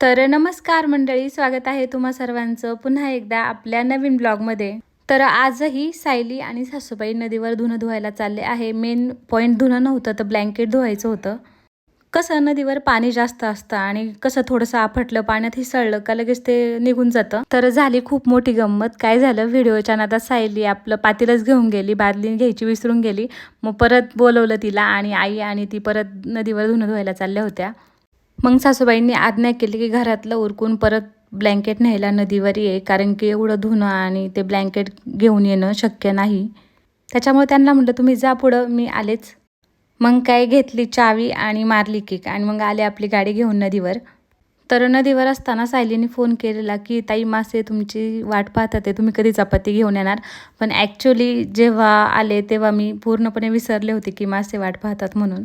तर नमस्कार मंडळी स्वागत आहे तुम्हा सर्वांचं पुन्हा एकदा आपल्या नवीन ब्लॉगमध्ये. तर आजही सायली आणि सासूबाई नदीवर धुणं धुवायला चालले आहे. मेन पॉईंट धुणं नव्हतं तर ब्लँकेट धुवायचं होतं. कसं नदीवर पाणी जास्त असतं आणि कसं थोडंसं आपटलं पाण्यात हिसळलं का लगेच ते निघून जातं? तर झाली खूप मोठी गंमत. काय झालं? व्हिडिओच्या नादात सायली आपलं पातीलच घेऊन गेली बादली घ्यायची विसरून गेली. मग परत बोलवलं तिला आणि आई आणि ती परत नदीवर धुणं धुवायला चालल्या होत्या. मग सासूबाईंनी आज्ञा केली की घरातलं उरकून परत ब्लँकेट न्यायला नदीवर ये कारण की एवढं धुणं आणि ते ब्लँकेट घेऊन येणं शक्य नाही. त्याच्यामुळे त्यांना म्हटलं तुम्ही जा पुढं मी आलेच. मग काय घेतली चावी आणि मारली किक आणि मग आले आपली गाडी घेऊन नदीवर. तर नदीवर असताना सायलीने फोन केलेला की ताई मासे तुमची वाट पाहतात आहे तुम्ही कधी चपाती घेऊन येणार? पण ॲक्च्युली जेव्हा आले तेव्हा मी पूर्णपणे विसरले होते की मासे वाट पाहतात म्हणून.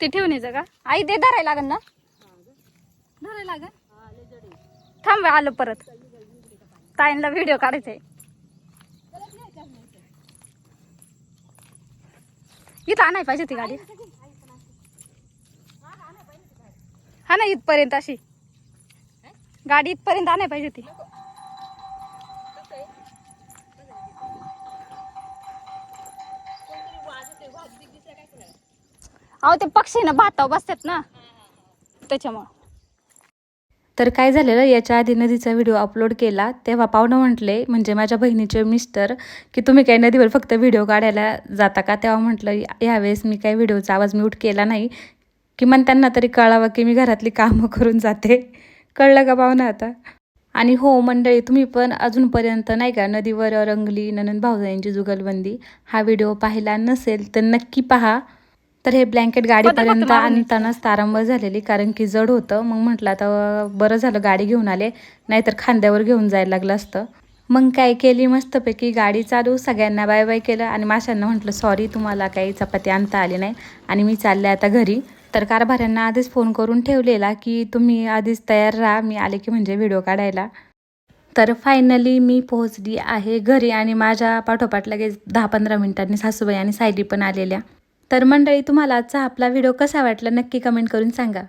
ते ठेवण्याचं का आई ते धरायला लागेल ना. धरायला लागेल थांब आलो परत. ताईंना व्हिडिओ काढायचा आहे. इथं आणाय पाहिजे ती गाडी. हा ना इथपर्यंत अशी. गाडी इथपर्यंत आणाय पाहिजे ती अहो ते पक्षी ना भातावर बसतात ना. त्याच्यामुळं. तर काय झालेलं याच्या आधी नदीचा व्हिडिओ अपलोड केला तेव्हा पाहुणं म्हटले म्हणजे माझ्या बहिणीचे मिस्टर की तुम्ही काय नदीवर फक्त व्हिडिओ काढायला जाता का? तेव्हा म्हटलं यावेळेस मी काही व्हिडिओचा आवाज म्यूट केला नाही. किमान त्यांना तरी कळावं की मी घरातली कामं करून जाते. कळलं का पाहुणं आता? आणि हो मंडळी तुम्ही पण अजूनपर्यंत नाही का नदीवर रंगली ननंद भाऊजाईंची जुगलबंदी हा व्हिडिओ पाहिला नसेल तर नक्की पहा. तर हे ब्लँकेट गाडीपर्यंत आणतानाच तारांबळ झालेली कारण की जड होतं. मग म्हटलं आता बरं झालं गाडी घेऊन आले. नाहीतर खांद्यावर घेऊन जायला लागलं असतं. मग काय केली? मस्तपैकी गाडी चालू सगळ्यांना बाय बाय केलं आणि माशांना म्हटलं सॉरी तुम्हाला काही चपाती आणता आली नाही. आणि मी चालले आता घरी. तर कारभाऱ्यांना आधीच फोन करून ठेवलेला की तुम्ही आधीच तयार राहा. मी आले की म्हणजे व्हिडिओ काढायला. तर फायनली मी पोहोचली आहे घरी आणि माझ्या पाठोपाठ लगेच दहा पंधरा मिनिटांनी सासूबाई आणि सायली पण आलेल्या. तर मंडळी तुम्हाला आजचा आपला व्हिडिओ कसा वाटला नक्की कमेंट करून सांगा.